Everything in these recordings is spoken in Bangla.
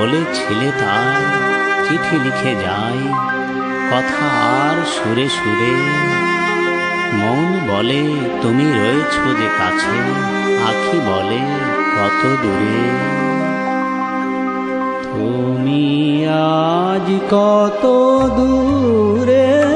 বলেছিলে তার চিঠি লিখে যায় কথা আর সুরে সুরে। মন বলে, তুমি রয়েছ যে কাছে, আখি বলে, কত দূরে। তুমি আজ কত দূরে?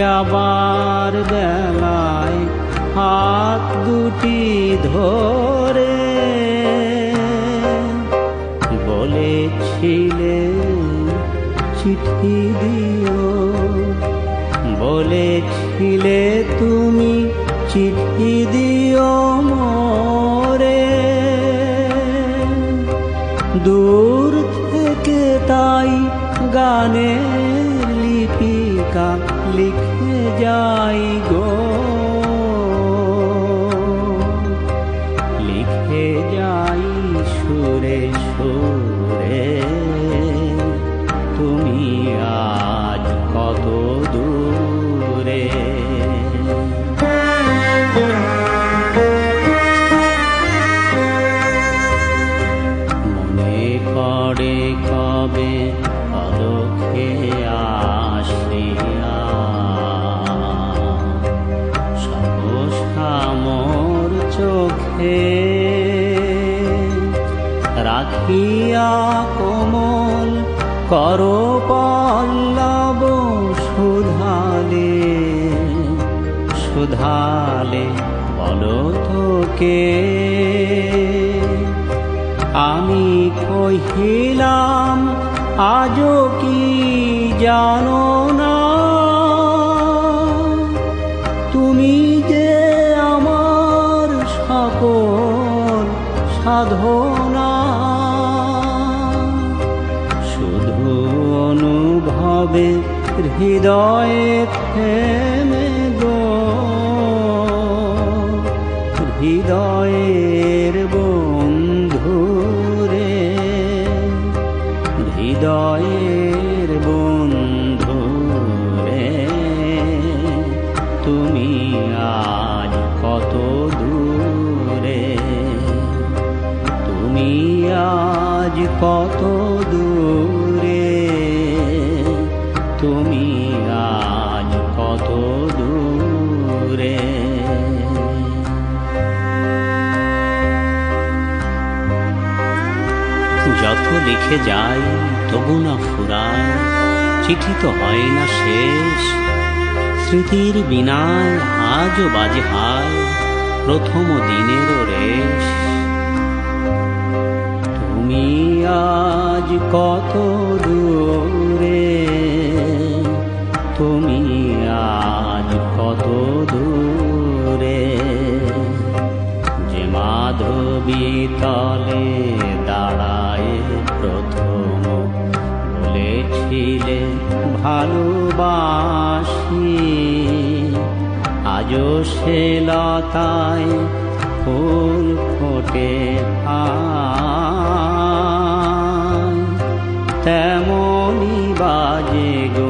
যাবার বেলায় হাত দুটি ধরে বলেছিলে, চিঠি দিও। বলেছিলে তুমি চিঠি দিও মোরে। দূর থেকে তাই গানের সহসা মোর চোখে রাখিয়া কোমল কর পল্লব সুধালে সুধালে বলো তোকে। আমি কহিলাম, আজও কি জানো না সাধনা। শুধু অনুভাবে হৃদয়ে থেমে গো। হৃদয়ের লিখে যাই, তবু না ফুরায়। চিঠি তো হয় না শেষ। স্মৃতির বিনায় আজও বাজে হায় প্রথম দিনেরও রেশ। তুমি আজ কত দূরে, তুমি আজ কত দূরে। যে মাধবী তলে দাঁড়ায় প্রথম বলেছিলে ভালোবাসি আজও সে লতায় ফুল ফোটে। তেমনি বাজে গো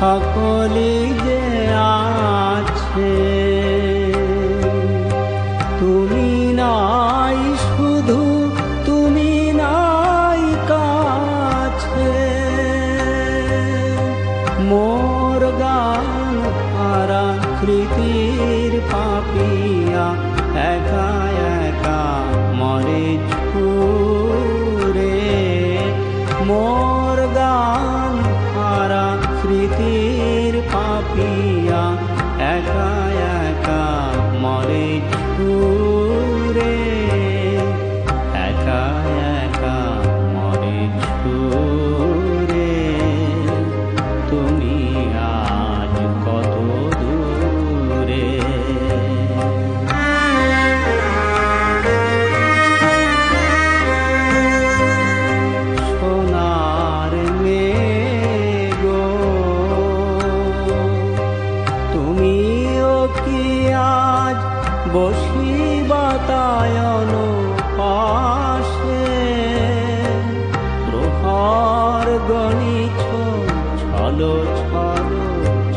সকলে যে আছে, তুমি নাই শুধু, তুমি নাই কাছে। মোর গান হারা কৃতির পাপিয়া, একা একা মরে ছুরে মোর আলো ছড়ো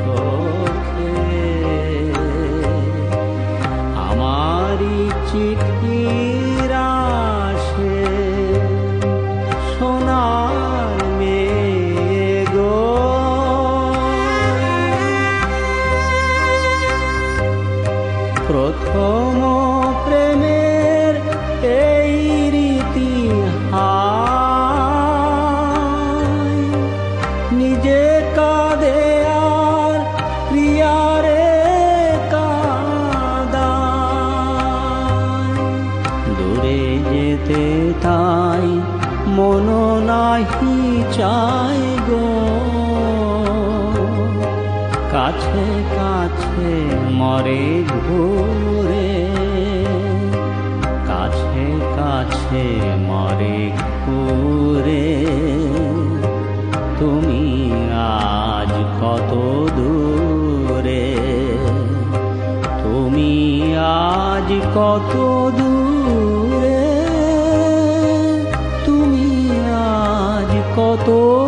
চোখে। আমারই চিঠি মন নাহি চাই গো। কাছে কাছে মরে ঘুরে কাছে কাছে মরে ঘুরে। todo.